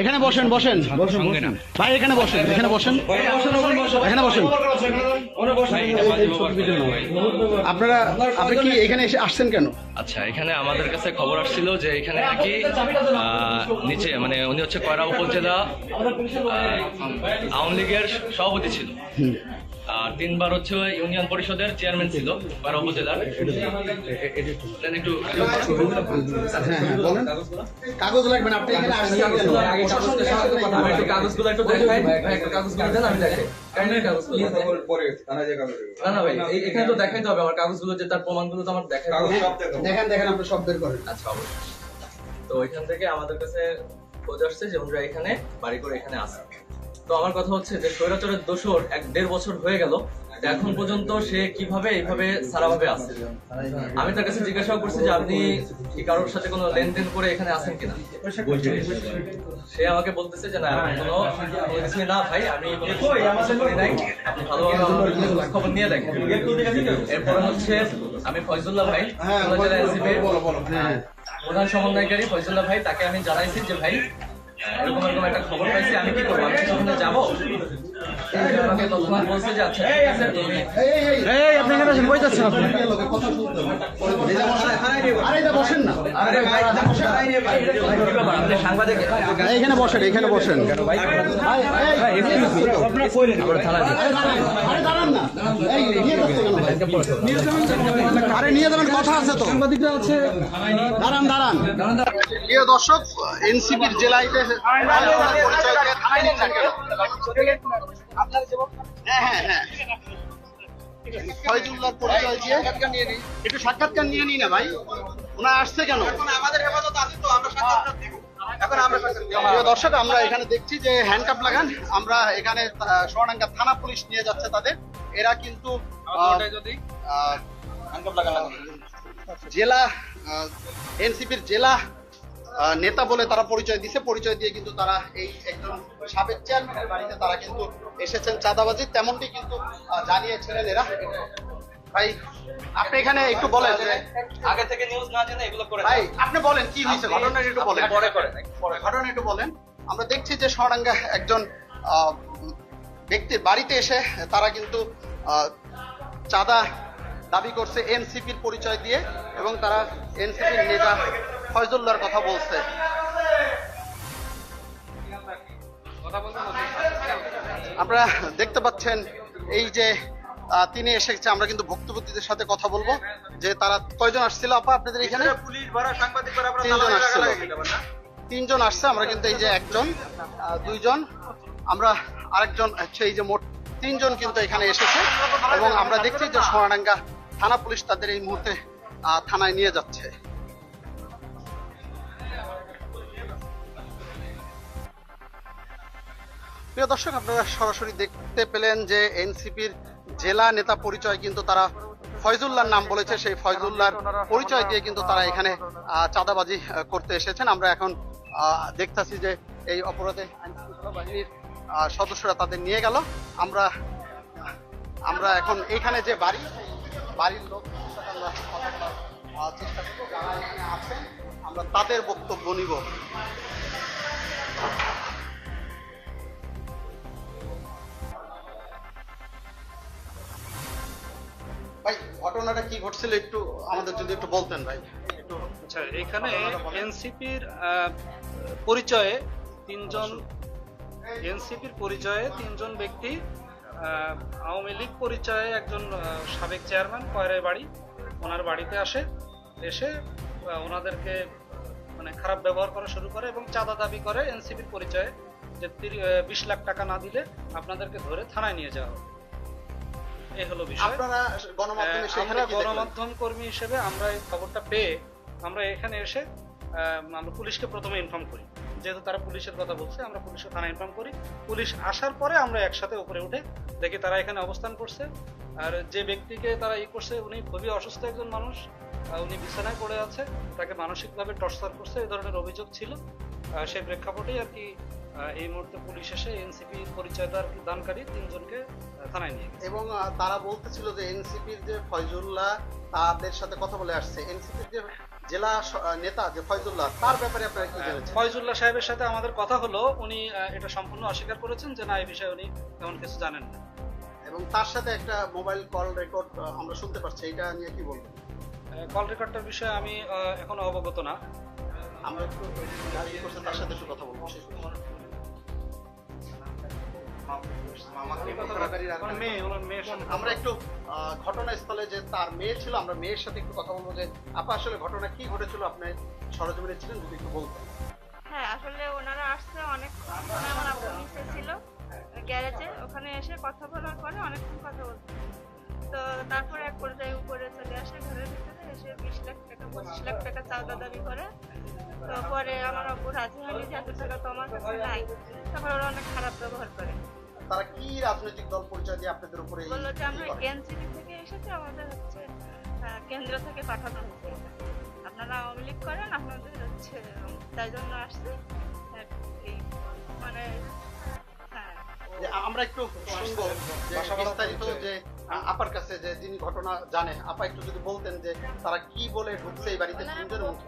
এখানে বসেন বসেন। ভাই এখানে বসেন এখানে বসেন। এখানে বসেন। আপনারা আপনি কি এখানে এসে আসছেন কেন? আচ্ছা এখানে আমাদের কাছে খবর আসছিল যে এখানে নাকি নিচে মানে উনি হচ্ছে কয়রা উপজেলা আওয়ামী লীগের সভাপতি ছিল। আর তিনবার হচ্ছে ইউনিয়ন পরিষদের চেয়ারম্যান ছিল কয়রা উপজেলার। একটু হ্যাঁ হ্যাঁ বলেন। কাগজ লাগবে না আপনি এখানে আসছেন কেন আমি একটু কাগজগুলো একটু দেখাই। কাগজগুলো দেন আমি দেখাই। কাইন্ডলি কাগজগুলো দেখাই। না না ভাই এখানে তো দেখাইতে হবে। আমার কাগজগুলো যে তার প্রমাণগুলো তো আমার দেখাই দেখেন দেখেন আপনি সব বের করেন। আচ্ছা অবশ্যই। তো এখান থেকে আমাদের কাছে খোঁজ আসছে যে ওনারা এখানে বাড়ি করে এখানে আসে তো আমার কথা হচ্ছে যে স্বৈরাচারের দোষর এক দেড় বছর হয়ে গেল এখন পর্যন্ত সে কীভাবে এইভাবে সারাভাবে আছে? আমি তার কাছে জিজ্ঞাসা করছি যে আপনি কি কারোর সাথে কোনো লেনদেন করে এখানে আসেন কিনা? সে আমাকে বলতেছে যে না কোনো না ভাই আমি নাই। আপনি ভালোভাবে খবর নিয়ে দেখেন। এরপরে হচ্ছে আমি ফয়জুল্লাহ ভাই জেলা হ্যাঁ প্রধান সমন্বয়কারী ফয়জুল্লাহ ভাই তাকে আমি জানাইছি যে ভাই এরকম এরকম একটা খবর পাইছি আমি কি করব? আমি সেখানে যাব? আমাকে তৎক্ষণাৎ বলছে যে আচ্ছা এই আপনি এখানে যাচ্ছেন আপনি। আরে এটা বসেন না। আরে ভাই কি ব্যাপার? আপনি সাংবাদিক এই, এখানে বসেন এখানে বসেন। আরে না। নিয়ে যাবেন। কথা আছে তো। দাঁড়ান দাঁড়ান। প্রিয় দর্শক এনসিপির জেলায়? হ্যাঁ হ্যাঁ হ্যাঁ। ফয়জুল্লাহর পরিচয় দিয়ে একটু সাক্ষাৎকার নিয়ে নিই না ভাই? ওনার আসছে কেন? আমাদের হেফাজত আছে তো আমরা সাক্ষাৎকার দিব। প্রিয় দর্শক আমরা এখানে দেখছি যে হ্যান্ডকাপ লাগান। আমরা এখানে আহ, থানা পুলিশ নিয়ে যাচ্ছে তাদের। এরা কিন্তু জেলা এনসিপির জেলা নেতা বলে তারা পরিচয় দিছে। পরিচয় দিয়ে কিন্তু তারা এই একজন সাবেক চেয়ারম্যানের বাড়িতে তারা কিন্তু এসেছেন চাঁদাবাজি। তেমনটি কিন্তু জানিয়েছিলেন এরা। ভাই আপনি এখানে একটু বলেন। যে আগে থেকে নিউজ না জেনে এগুলো করে ভাই আপনি বলেন কি হয়েছে? ঘটনা একটু বলেন। পরে করেন, ঘটনা একটু বলেন। আমরা দেখছি যে সোনাডাঙ্গা একজন ব্যক্তির বাড়িতে এসে তারা কিন্তু চাঁদা দাবি করছে এনসিপির পরিচয় দিয়ে এবং তারা এনসিপির নেতা ফয়জুল্লাহর কথা বলছে। আপনারা দেখতে পাচ্ছেন এই যে তিনি এসেছে আমরা কিন্তু ভুক্তভোগীদের সাথে কথা বলব। যে তারা কয়জন আসছিল আপা আপনাদের এখানে তিনজন আসছিল। তিনজন আসছে আমরা কিন্তু এই যে একজন দুইজন আমরা আরেকজন হচ্ছে এই যে মোট তিনজন কিন্তু এখানে এসেছে। এবং আমরা দেখছি যে সোনাডাঙ্গা থানা পুলিশ তাদের এই মুহূর্তে থানায় নিয়ে যাচ্ছে। প্রিয় দর্শক আপনারা সরাসরি দেখতে পেলেন যে এনসিপির জেলা নেতা পরিচয় কিন্তু তারা ফয়জুল্লাহর নাম বলেছে, সেই ফয়জুল্লাহর পরিচয় দিয়ে কিন্তু তারা এখানে চাঁদাবাজি করতে এসেছেন। আমরা এখন দেখতাছি যে এই অপরাধে বাহিনীর সদস্যরা তাদের নিয়ে গেল। আমরা আমরা এখন এখানে যে বাড়ি, বাড়ির লোক আমরা তাদের বক্তব্য নিব। ভাই ঘটনাটা কি ঘটছিল একটু আমাদের যদি একটু বলতেন ভাই। আচ্ছা এখানে এনসিপির পরিচয়ে তিনজন এনসিপির পরিচয়ে তিনজন ব্যক্তি আওয়ামী লীগ পরিচয়ে একজন সাবেক চেয়ারম্যান কয়রাই বাড়ি ওনার বাড়িতে আসে এসে ওনাদেরকে মানে খারাপ ব্যবহার করা শুরু করে এবং চাঁদা দাবি করে এনসিপির পরিচয়ে যে বিশ লাখ টাকা না দিলে আপনাদেরকে ধরে থানায় নিয়ে যাওয়া হবে। এই হলো বিষয়। আপনারা গণমাধ্যমে আমরা গণমাধ্যম কর্মী হিসেবে আমরা এই খবরটা পেয়ে আমরা এখানে এসে আমরা পুলিশকে প্রথমে ইনফর্ম করি। যেহেতু তারা পুলিশের কথা বলছে আমরা পুলিশকে থানা ইনফর্ম করি। পুলিশ আসার পরে আমরা একসাথে উপরে উঠে দেখি তারা এখানে অবস্থান করছে। আর যে ব্যক্তিকে তারা ই করছে উনি খুবই অসুস্থ একজন মানুষ উনি বিছানায় পড়ে আছে। তাকে মানসিকভাবে টর্চার করছে এই ধরনের অভিযোগ ছিল। সেই প্রেক্ষাপটেই আর কি এই মুহূর্তে পুলিশ এসে এনসিপি পরিচয় দান- দানকারী তিনজনকে থানায় নিয়ে এবং তারা বলতেছিল যে এনসিপির যে ফয়জুল্লাহ তাদের সাথে কথা বলে আসছে। এনসিপির যে জেলা নেতা যে ফয়জুল্লাহ তার ব্যাপারে আপনারা কি জেনেছেন? ফয়জুল্লাহ সাহেবের সাথে আমাদের কথা হলো উনি এটা সম্পূর্ণ অস্বীকার করেছেন যে না এই বিষয়ে উনি তেমন কিছু জানেন না। এবং তার সাথে একটা মোবাইল কল রেকর্ড আমরা শুনতে পাচ্ছি। এটা নিয়ে কি বলবেন? কল রেকর্ডটার বিষয়ে আমি এখনও অবগত না। আমরা তার সাথে একটু কথা বলব। আমরা একটু ঘটনাস্থলে যে তার মেয়ে ছিল আমরা মেয়ের সাথে একটু কথা বলব যে আপা আসলে ঘটনা কি ঘটেছিল? আপনি সরজমিনে ছিলেন যদি একটু বলতেন। হ্যাঁ আসলে ওনারা আসছে অনেক আমার আপু ছিল গ্যারেজে। ওখানে এসে কথা বলার পরে অনেকক্ষণ কথা বলছে তো তারপরে এক পর্যায়ে উপরে চলে আসে ঘরের ভিতরে এসে বিশ লাখ টাকা পঁচিশ লাখ টাকা চাঁদা দাবি করে। তো পরে আমার আব্বু রাজি হয়নি যে এত টাকা তো আমার কাছে নাই তারপর ওরা অনেক খারাপ ব্যবহার করে। তারা কি রাজনৈতিক দল পরিচয় দিয়ে আপনাদের উপরে বলল যে আমরা এনসিপি থেকে এসেছি আমাদের হচ্ছে কেন্দ্র থেকে পাঠানো হচ্ছে আপনারা আওয়ামী লীগ করেন আপনাদের হচ্ছে তাই জন্য আসছে। এই মানে হ্যাঁ। আমরা একটু শুনব বিস্তারিত যে আপার কাছে যে যিনি ঘটনা জানে আপা একটু যদি বলতেন যে তারা কি বলে ঢুকছে এই বাড়িতে তিনজনের মধ্যে?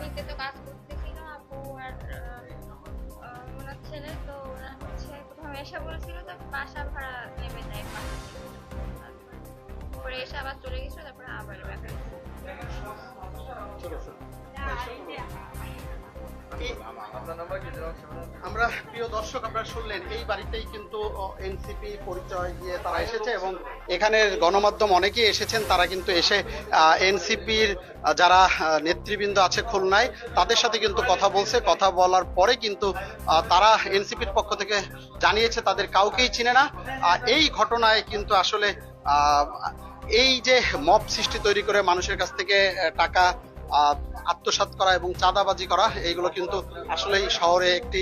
নিচে তো কাজ করতেছিল আপু আর ওনার ছেলে তো ওনার হচ্ছে প্রথমে এসে বলেছিল যে বাসা ভাড়া নেবে তাই এসে আবার চলে গেছিল আমরা প্রিয় দর্শক আপনারা শুনলেন এই বাড়িতেই কিন্তু এনসিপি পরিচয় দিয়ে তারা এসেছে এবং এখানের গণমাধ্যম অনেকেই এসেছেন তারা কিন্তু এসে এনসিপির যারা নেতৃবৃন্দ আছে খুলনায় তাদের সাথে কিন্তু কথা বলছে। কথা বলার পরে কিন্তু তারা এনসিপির পক্ষ থেকে জানিয়েছে তাদের কাউকেই চিনে না। এই ঘটনায় কিন্তু আসলে এই যে মব সৃষ্টি তৈরি করে মানুষের কাছ থেকে টাকা আহ, আত্মসাৎ করা এবং চাঁদাবাজি করা এইগুলো কিন্তু আসলেই শহরে একটি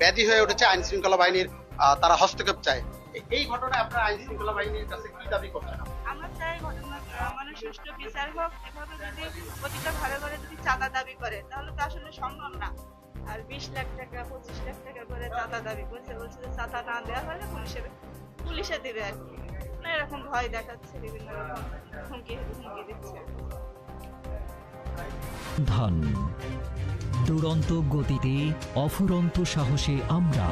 ব্যাধি হয়ে উঠেছে আইন শৃঙ্খলা বাহিনীর আহ, তারা হস্তক্ষেপ চায়। এই ঘটনায় আপনারা আইন শৃঙ্খলা বাহিনীর কাছে কি দাবি করছেন? আমরা চাই ঘটনা মানে সুষ্ঠু বিচার হোক এভাবে যদি প্রতিটা ঘরে ঘরে যদি চাঁদা দাবি করে তাহলে তো আসলে সম্ভব না। আর বিশ লাখ টাকা পঁচিশ লাখ টাকা করে চাঁদা দাবি করছে বলছে যে চাঁদা না দেওয়া হলে পুলিশে পুলিশে দিবে আর কি। মানে এরকম ভয় দেখাচ্ছে বিভিন্ন রকম হুমকি হুমকি দিচ্ছে। ধান। দুরন্ত গতিতে অফুরন্ত সাহসে আমরা